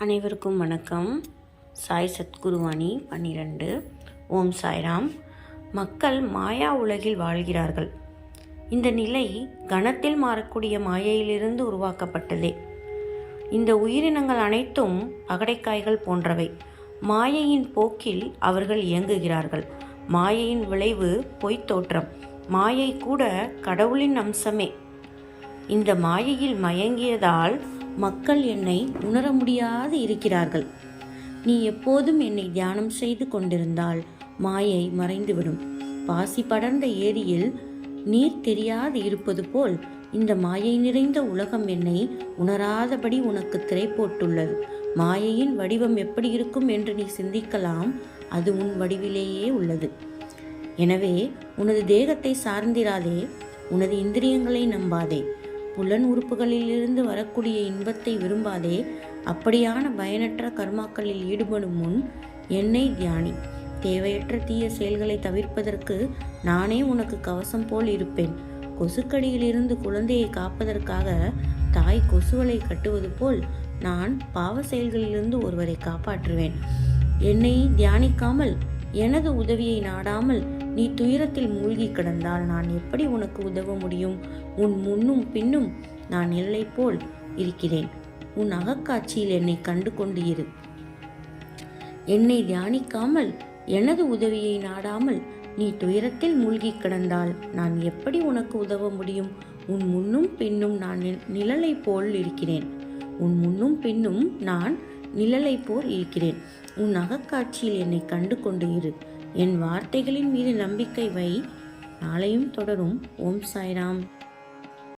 அனைவருக்கும் வணக்கம். சாய் சத்குருவாணி பன்னிரண்டு. ஓம் சாய்ராம். மக்கள் மாயா உலகில் வாழ்கிறார்கள். இந்த நிலை கணத்தில் மாறக்கூடிய மாயையிலிருந்து உருவாக்கப்பட்டதே. இந்த உயிரினங்கள் அனைத்தும் பகடைக்காய்கள் போன்றவை. மாயையின் போக்கில் அவர்கள் இயங்குகிறார்கள். மாயையின் விளைவு பொய்த் தோற்றம். மாயை கூட கடவுளின் அம்சமே. இந்த மாயையில் மயங்கியதால் மக்கள் என்னை உணர முடியாது இருக்கிறார்கள். நீ எப்போதும் என்னை தியானம் செய்து கொண்டிருந்தால் மாயை மறைந்துவிடும். பாசி படர்ந்த ஏரியில் நீர் தெரியாது இருப்பது போல் இந்த மாயை நிறைந்த உலகம் என்னை உணராதபடி உனக்கு திரை போட்டுள்ளது. மாயையின் வடிவம் எப்படி இருக்கும் என்று நீ சிந்திக்கலாம் அது உன் வடிவிலேயே உள்ளது. எனவே உனது தேகத்தை சார்ந்திராதே உனது இந்திரியங்களை நம்பாதே. புலன் உறுப்புகளிலிருந்து வரக்கூடிய இன்பத்தை விரும்பாதே அப்படியான பயனற்ற கர்மாக்களில் ஈடுபடும் முன் என்னை தியானி. தேவையற்ற தீய செயல்களை தவிர்ப்பதற்கு நானே உனக்கு கவசம் போல் இருப்பேன். கொசுக்கடியிலிருந்து குழந்தையை காப்பதற்காக தாய் கொசுவலை கட்டுவது போல் நான் பாவ செயல்களிலிருந்து ஒருவரை காப்பாற்றுவேன். என்னை தியானிக்காமல் எனது உதவியை நாடாமல் நீ துயரத்தில் மூழ்கி கிடந்தால் நான் எப்படி உனக்கு உதவ முடியும்? உன் முன்னும் பின்னும் நான் இல்லை போல் இருக்கிறேன். உன் அகக்காட்சியில் என்னை கண்டு கொண்டு இரு. என்னை தியானிக்காமல் எனது உதவியை நாடாமல் நீ துயரத்தில் மூழ்கி கிடந்தால் நான் எப்படி உனக்கு உதவ முடியும்? உன் முன்னும் பின்னும் நான் நி- நிழலை போல் இருக்கிறேன். உன் முன்னும் பின்னும் நான் நிழலை போல் இருக்கிறேன். உன் அகக்காட்சியில் என்னை கண்டு கொண்டு இரு. என் வார்த்தைகளின் மீது நம்பிக்கை வை. நாளையும் தொடரும். ஓம் சாய்ராம்.